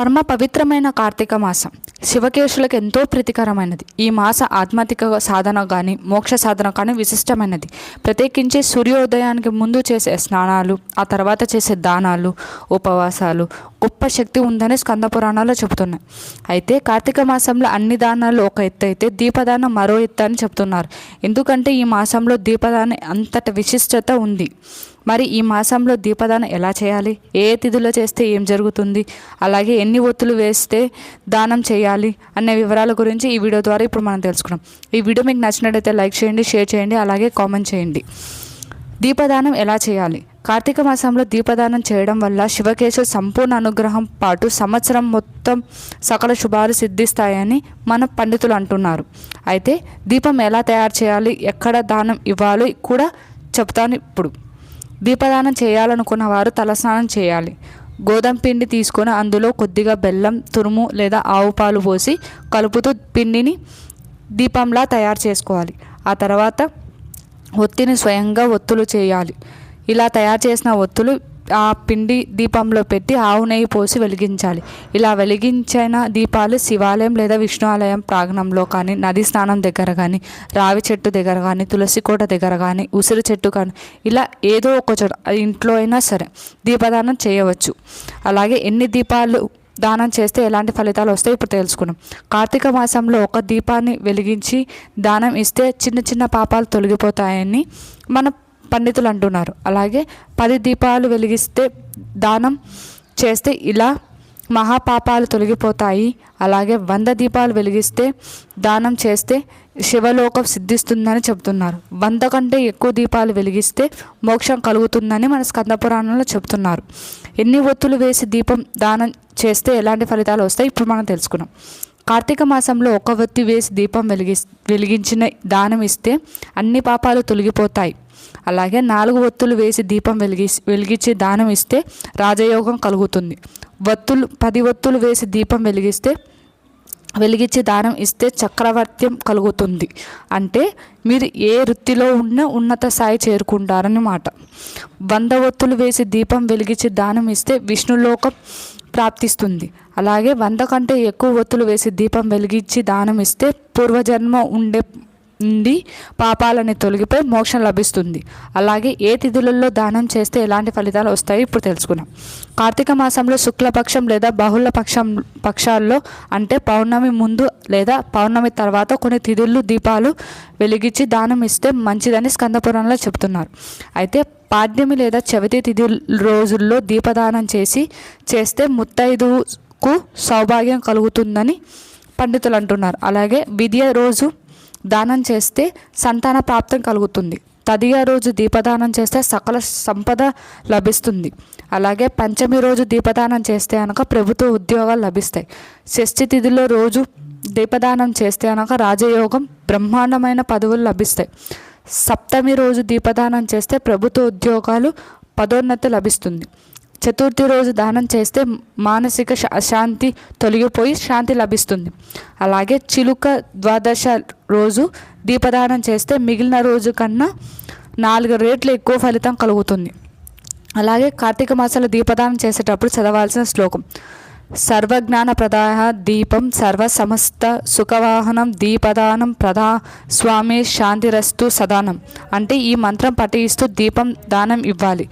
పరమ పవిత్రమైన కార్తీక మాసం. శివకేశులకు ఎంతో ప్రీతికరమైనది. ఈ మాస ఆధ్యాత్మిక సాధన కానీ మోక్ష సాధన కానీ విశిష్టమైనది. ప్రత్యేకించి సూర్యోదయానికి ముందు చేసే స్నానాలు ఆ తర్వాత చేసే దానాలు ఉపవాసాలు గొప్ప శక్తి ఉందని స్కంద పురాణాలు చెబుతున్నాయి. అయితే కార్తీక మాసంలో అన్ని దానాలు ఒక ఎత్తు అయితే దీపదానం మరో ఎత్తు అని చెప్తున్నారు ఎందుకంటే ఈ మాసంలో దీపదానం అంతటి విశిష్టత ఉంది. మరి ఈ మాసంలో దీపదానం ఎలా చేయాలి? ఏ తిథిలో చేస్తే ఏం జరుగుతుంది? అలాగే ఎన్ని ఒత్తులు వేస్తే దానం చేయాలి? అనే వివరాల గురించి ఈ వీడియో ద్వారా ఇప్పుడు మనం తెలుసుకున్నాం. ఈ వీడియో మీకు నచ్చినట్టయితే లైక్ చేయండి షేర్ చేయండి అలాగే కామెంట్ చేయండి. దీపదానం ఎలా చేయాలి? కార్తీక మాసంలో దీపదానం చేయడం వల్ల శివకేశవ సంపూర్ణ అనుగ్రహం పాటు సంవత్సరం మొత్తం సకల శుభాలు సిద్ధిస్తాయని మన పండితులు అంటున్నారు. అయితే దీపం ఎలా తయారు చేయాలి? ఎక్కడ దానం ఇవ్వాలి? కూడా చెప్తాను ఇప్పుడు. దీపదానం చేయాలనుకున్న వారు తలస్నానం చేయాలి. గోధుమ పిండి తీసుకొని అందులో కొద్దిగా బెల్లం తురుము లేదా ఆవు పాలు పోసి కలుపుతూ పిండిని దీపంలా తయారు చేసుకోవాలి. ఆ తర్వాత ఒత్తిని స్వయంగా ఒత్తులు చేయాలి. ఇలా తయారు చేసిన ఒత్తులు ఆ పిండి దీపంలో పెట్టి ఆవు నెయ్యి పోసి వెలిగించాలి. ఇలా వెలిగించిన దీపాలు శివాలయం లేదా విష్ణు ఆలయం ప్రాంగణంలో కానీ నది స్నానం దగ్గర కానీ రావి చెట్టు దగ్గర కానీ తులసి కోట దగ్గర కానీ ఉసిరి చెట్టు కానీ ఇలా ఏదో ఒక చోట ఇంట్లో అయినా సరే దీపదానం చేయవచ్చు. అలాగే ఎన్ని దీపాలు దానం చేస్తే ఎలాంటి ఫలితాలు వస్తాయి ఇప్పుడు తెలుసుకున్నాం కార్తీక మాసంలో ఒక దీపాన్ని వెలిగించి దానం ఇస్తే చిన్న చిన్న పాపాలు తొలగిపోతాయని మన పండితులు అంటున్నారు అలాగే పది దీపాలు వెలిగిస్తే దానం చేస్తే ఇలా మహాపాపాలు తొలగిపోతాయి. అలాగే వంద దీపాలు వెలిగిస్తే దానం చేస్తే శివలోకం సిద్ధిస్తుందని చెబుతున్నారు. వంద కంటే ఎక్కువ దీపాలు వెలిగిస్తే మోక్షం కలుగుతుందని మన స్కంద పురాణంలో చెబుతున్నారు. ఎన్ని ఒత్తులు వేసి దీపం దానం చేస్తే ఎలాంటి ఫలితాలు వస్తాయి? ఇప్పుడు మనం తెలుసుకున్నాం. కార్తీక మాసంలో ఒక ఒత్తి వేసి దీపం వెలిగి వెలిగించిన దానం ఇస్తే అన్ని పాపాలు తొలగిపోతాయి. అలాగే నాలుగు ఒత్తులు వేసి దీపం వెలిగి వెలిగించి దానం ఇస్తే రాజయోగం కలుగుతుంది. ఒత్తులు పది ఒత్తులు వేసి దీపం వెలిగిస్తే వెలిగించి దానం ఇస్తే చక్రవర్త్యం కలుగుతుంది. అంటే మీరు ఏ వృత్తిలో ఉన్న ఉన్నత స్థాయి చేరుకుంటారని మాట. వంద ఒత్తులు వేసి దీపం వెలిగించి దానం ఇస్తే విష్ణులోకం ప్రాప్తిస్తుంది. అలాగే వంద కంటే ఎక్కువ ఒత్తులు వేసి దీపం వెలిగించి దానం ఇస్తే పూర్వజన్మ ఉండే నుండి పాపాలని తొలగిపోయి మోక్షం లభిస్తుంది. అలాగే ఏ తిథులలో దానం చేస్తే ఎలాంటి ఫలితాలు వస్తాయి ఇప్పుడు తెలుసుకున్నాం కార్తీక మాసంలో శుక్లపక్షం లేదా బహుళ పక్షం పక్షాల్లో అంటే పౌర్ణమి ముందు లేదా పౌర్ణమి తర్వాత కొన్ని తిథులు దీపాలు వెలిగించి దానం ఇస్తే మంచిదని స్కందపురంలో చెబుతున్నారు. అయితే పాడ్యమి లేదా చవితి తిథి రోజుల్లో దీపదానం చేసి చేస్తే ముత్తైదుకు సౌభాగ్యం కలుగుతుందని పండితులు అంటున్నారు. అలాగే విద్య రోజు దానం చేస్తే సంతాన ప్రాప్తం కలుగుతుంది. తదియ రోజు దీపదానం చేస్తే సకల సంపద లభిస్తుంది. అలాగే పంచమి రోజు దీపదానం చేస్తే అనక ప్రభుత్వ ఉద్యోగాలు లభిస్తాయి. షష్ఠి తిథిలో రోజు దీపదానం చేస్తే అనక రాజయోగం బ్రహ్మాండమైన పదవులు లభిస్తాయి. సప్తమి రోజు దీపదానం చేస్తే ప్రభుత్వ ఉద్యోగాలు పదోన్నతి లభిస్తుంది. చతుర్థి రోజు దానం చేస్తే మానసిక అశాంతి తొలగిపోయి శాంతి లభిస్తుంది. అలాగే చిలుక ద్వాదశ రోజు దీపదానం చేస్తే మిగిలిన రోజు కన్నా నాలుగు రేట్లు ఎక్కువ ఫలితం కలుగుతుంది. అలాగే కార్తీక మాసంలో దీపదానం చేసేటప్పుడు చదవాల్సిన శ్లోకం. సర్వజ్ఞాన ప్రదాయ దీపం సర్వ సమస్త సుఖవాహనం దీపదానం ప్రదా స్వామి శాంతిరస్తు సదానం. అంటే ఈ మంత్రం పఠిస్తూ దీపం దానం ఇవ్వాలి.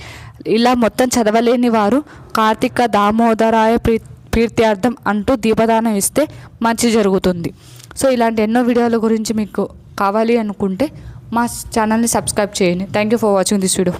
ఇలా మొత్తం చదవలేని వారు కార్తీక దామోదరాయ ప్రీ ప్రీత్యార్థం అంటూ దీపదానం ఇస్తే మంచి జరుగుతుంది. సో ఇలాంటి ఎన్నో వీడియోల గురించి మీకు కావాలి అనుకుంటే మా ఛానల్ని సబ్స్క్రైబ్ చేయండి. Thank you for watching this video